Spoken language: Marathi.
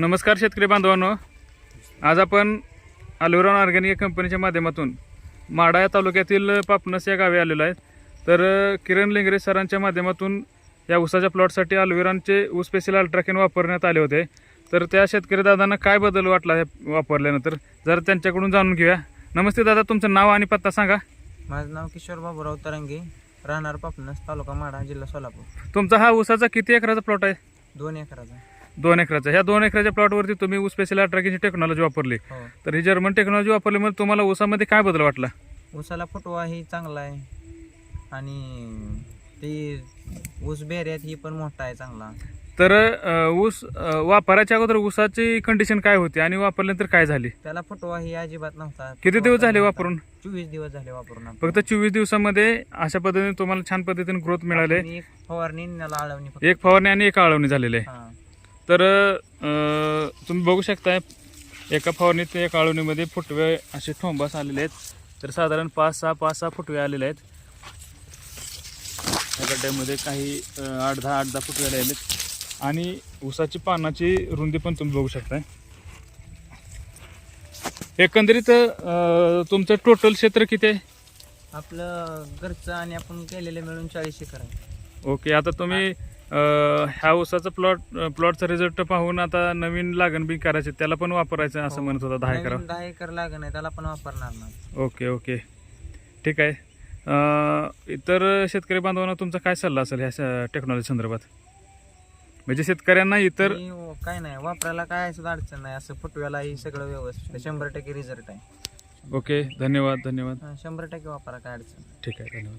नमस्कार शेतकरी बांधवांनो. आज आपण अलोरॉन ऑर्गॅनिक कंपनीच्या माध्यमातून माडा या तालुक्यातील पापनस या गावी आलेलो आहे. तर किरण लिंगरे सरांच्या माध्यमातून या ऊसाच्या प्लॉटसाठी अल्विरॉनचे ऊस स्पेशल अल्ट्राकेन वापरण्यात आले होते. तर त्या शेतकरी दादांना काय बदल वाटला हे वापरल्यानंतर जरा त्यांच्याकडून जाणून घेऊया. नमस्ते दादा तुमचं नाव आणि पत्ता सांगा. माझं नाव किशोर बाबूराव तरंगे राहणार पापनस तालुका माडा जिल्हा सोलापूर. तुमचा हा ऊसाचा किती एकराचा प्लॉट आहे? दोन एकराचा. दोन एकराचा. ह्या दोन एकराच्या प्लॉटवरती तुम्ही ऊस स्पेशल अल्ट्राकेनची टेक्नॉलॉजी वापरली. हो. तर ही जर्मन टेक्नॉलॉजी वापरल्यामुळे तुम्हाला ऊसामध्ये काय बदल वाटला? ऊसाला फुटवा ही चांगला आहे. आणि ती ऊस बेऱ्यात ही पण मोठा आहे चांगला. तर अ, ऊस अ, वापरायच्या अगोदर ऊसाची कंडिशन काय होती आणि वापरल्यानंतर काय झाली? त्याला फुटवा ही अजिबात नव्हता. किती दिवस झाले. वापरून? चोवीस दिवस झाले वापरून आपण. फक्त चोवीस दिवसामध्ये अशा पद्धतीने तुम्हाला छान पद्धतीने ग्रोथ मिळाले. एक फवारणी त्याला आळवणी फक्त. एक फवारणी आणि एक आळवणी झालेली. आहे हा. तर तुम्ही बघू शकताय एका फवारणीत एक आळवणीमध्ये फुटवे असे ठोंबास आलेले आहेत. तर साधारण पाच सहा पाच सहा फुटवे आलेले आहेत. या गड्ड्यामध्ये काही आठ दहा आठ दहा फुटवे आलेले आहेत. आणि ऊसाची पानाची रुंदी पण तुम्ही बघू शकताय. एकंदरीत तुमचं टोटल क्षेत्र किती आहे? आपलं घरचं आणि आपण केलेलं मिळून चाळीस एकर आहे. ओके आता तुम्ही ह्या ऊसाचा प्लॉट प्लॉटचा रिझल्ट पाहून आता नवीन लागण बी करायचे त्याला पण वापरायचं असं हो. म्हणत होता दहा एकर. दहा एकर लागण आहे त्याला पण वापरणार ना. Okay okay. ठीक आहे. अ, इतर शेतकरी बांधवांना तुमचा काय सल्ला असेल ह्या टेक्नॉलॉजी संदर्भात? म्हणजे शेतकऱ्यांना इतर काय नाही वापरायला काय सुद्धा अडचण नाही असं फुटव्याला ही सगळं व्यवस्थित आहे. शंभर टक्के रिझल्ट आहे. ओके धन्यवाद धन्यवाद. हा, शंभर टक्के वापरा काय अडचण नाही. ठीक आहे धन्यवाद.